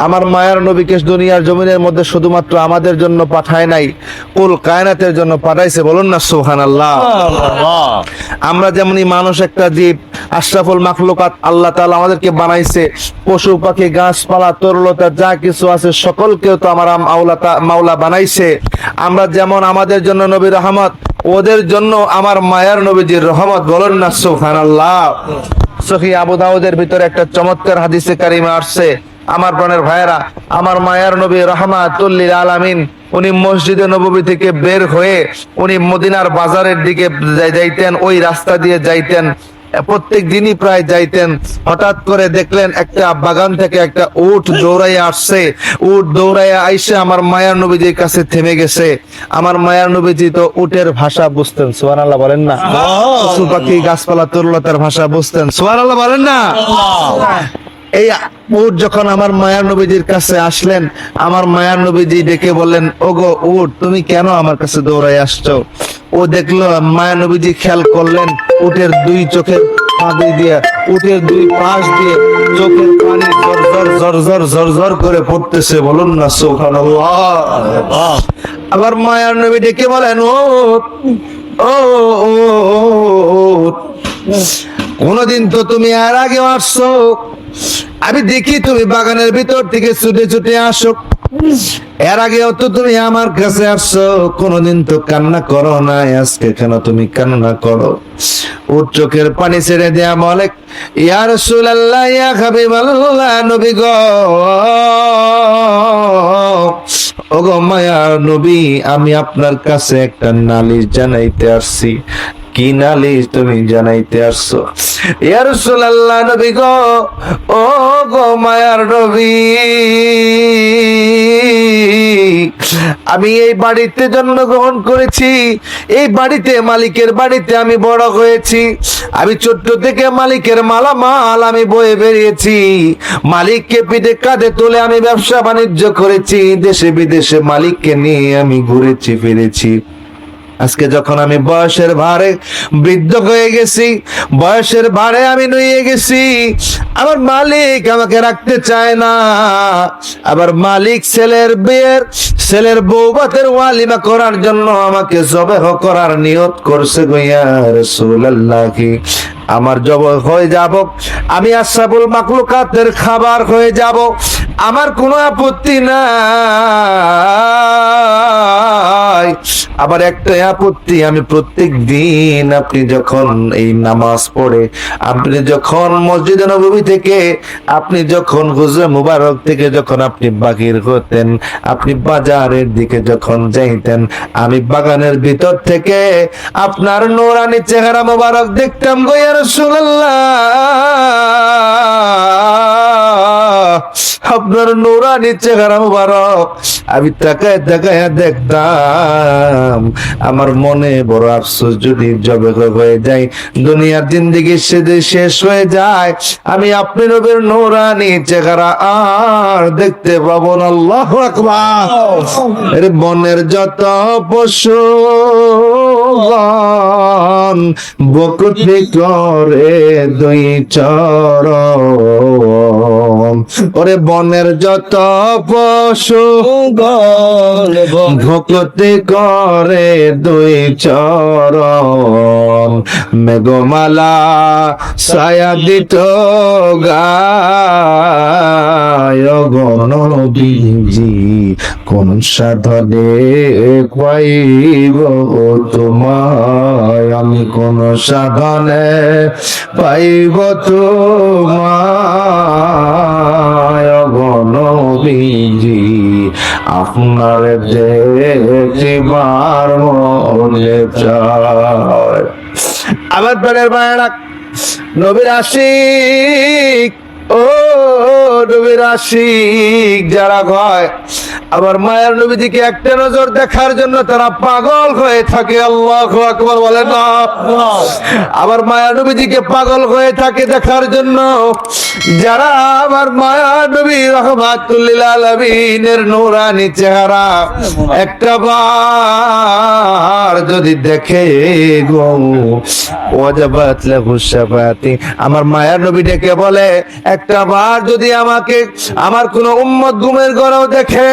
আমার মায়ার নবীকে দুনিয়ার জমিনের মধ্যে শুধুমাত্র আমাদের জন্য পাঠায় নাই কুল কায়নাতের জন্য পাঠাইছে বলুন না সোহান আল্লাহ আমরা যেমনই মানুষ একটা জীব আশরাফুল মাখলুকাত আল্লাহ তাআলা আমাদেরকে বানাইছে পশু পাখি গাছপালা তরলতা যা কিছু আছে সকলকেও তো আমার আম- আওলা তা- মাওলা বানাইছে। আমরা যেমন আমাদের জন্য নবী রহমত ওদের জন্য আমার মায়ার নবীজির রহমত বলুন না সোহান আল্লাহ সহি আবু দাউদের ভিতরে একটা চমৎকার হাদিসে কারিমা আসছে। আমার প্রাণের ভাইয়েরা আমার মায়ার নবী রহমাতুল্লিল আলামিন উনি মসজিদে নববী থেকে বের হয়ে উনি মদিনার বাজারের দিকে যাইতেন ওই রাস্তা দিয়ে যাইতেন প্রত্যেক দিনই প্রায় যাইতেন। হঠাৎ করে দেখলেন একটা বাগান থেকে একটা উট দৌড়াইয়া আসছে। উট দৌড়াইয়া আইসে আমার মায়ার নবীজির কাছে থেমে গেছে। আমার মায়ার নবীজি তো উটের ভাষা বুঝতেন সুবহানাল্লাহ বলেন না? পশু পাখি গাছপালা তরলতার ভাষা বুঝতেন সুবহানাল্লাহ বলেন না? এই উট যখন আমার মায়ার নবীজির কাছে আসলেন আমার মায়ার নবীজি ডেকে বললেন ওগো উট তুমি কেন আমার কাছে দৌড়াই আসছো ও দেখল মায়ার নবীজি খেয়াল করলেন উটের দুই চোখের ফাঁদি দিয়ে উটের দুই পাশ দিয়ে চোখের পানি করে পড়তেছে বলুন না সুবহানাল্লাহ আবার মায়ার নবী ডেকে বলেন ও, ও, কোনদিন তো তুমি আর আগে আসছো। আমি দেখি তুমি বাগানের ভিতর থেকে ছুটে ছুটে আসো। এর আগে অত তুমি আমার কাছে আসছো। কোনদিন তো কান্না করো না আজকে কেন তুমি কান্না করো? ওর চোখের পানি ছেড়ে দেয়া বলে, ইয়া রাসূলুল্লাহ, ইয়া হাবিবাল্লাহ, নবী গো। ওগো মায়ার নবী, আমি আপনার কাছে একটা নালিশ জানাইতে আসছি। কি নালিশ তুমি জানাইতে আসছো? ইয়া রাসূলুল্লাহ নবী গো, ও গো মায়ার নবী। আমি এই বাড়িতে জন্মগ্রহণ করেছি, এই বাড়িতে মালিকের বাড়িতে আমি বড় হয়েছি। আমি ছোট্ট থেকে মালিকের মালামাল আমি বয়ে বেরিয়েছি। মালিককে পিঠে কাঁধে তুলে আমি ব্যবসা বাণিজ্য করেছি। দেশে বিদেশে মালিককে নিয়ে আমি ঘুরেছি, ফিরেছি। আজকে যখন আমি বয়সের ভারে বৃদ্ধ হয়ে গেছি, বয়সের ভারে আমি নুয়ে গেছি, আমার মালিক আমাকে রাখতে চায় না। আবার মালিক ছেলের বিয়ের, ছেলের বৌবাতের ওয়ালিমা করার জন্য আমাকে জবেহ করার নিয়ত করছে গইয়া আমার জব হয়ে যাব, আমি আসাবুল মাকলুকাতের খাবার হয়ে যাব, আমার কোনো আপত্তি নাই আবার একটা আপত্তি, আমি প্রত্যেক দিন আপনি যখন এই নামাজ পড়ে, আপনি যখন মসজিদ নবী থেকে, আপনি যখন হুজুর মুবারক থেকে যখন আপনি বাহির হতেন, আপনি বাজারের দিকে যখন যাইতেন, আমি বাগানের ভিতর থেকে আপনার নোরানি চেহারা মুবারক দেখতাম গইয়া রাসূলুল্লাহ। আপনার নোরানি চেহারা মুবারক। আমি তাকায় তাকায় দেখতাম, আমার মনে বড় আফসোস যদি জবে হয়ে যায়, দুনিয়ার জিন্দিগি সেদে শেষ হয়ে যায়। আমি আপনি নবীর নোরানি চেহারা আর দেখতে পাবো না। আল্লাহু আকবার। বনের যত পশু বকুতি করে দুই চরণ। ওরে বনের যত পশু ভক্তি করে দুই চরণ। মেঘমালা ছায়া দিত গণবিজি। কোন সাধনে পাইব তোমায়? আমি কোন সাধনে পাইব তোমায়? গণবিজি, আপনার দেখিবার মনে চায় আমার প্রাণের মায়েরা, নবীর আশিক, ও নবীর আশিক যারা হয় আবার মায়ের নবীজিকে একটা নজর দেখার জন্য তারা পাগল হয়ে থাকে, আল্লাহ আকবর বলে না। আবার মায়া নবীজিকে পাগল হয়ে থাকে দেখার জন্য যারা আবার মায়া নবী রহমাতুল্লিল আলমিনের নুরানি চেহারা, একটা বার যদি দেখে ওয়াজাবাত আমার মায়া নবী ডেকে বলে, একটা বার যদি আমাকে, আমার কোন উম্মত ঘুমের ঘরেও দেখে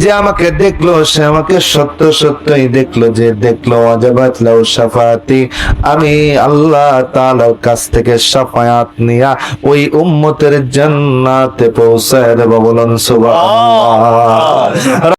যে আমাকে দেখল, সে আমাকে সত্য সত্যই দেখল, যে দেখল শাফাতি। আমি আল্লাহ তাআলার কাছ থেকে শাফায়াত নিয়া ওই উম্মতের জান্নাতে পৌঁছায় দেব বলুন, সুবহানাল্লাহ।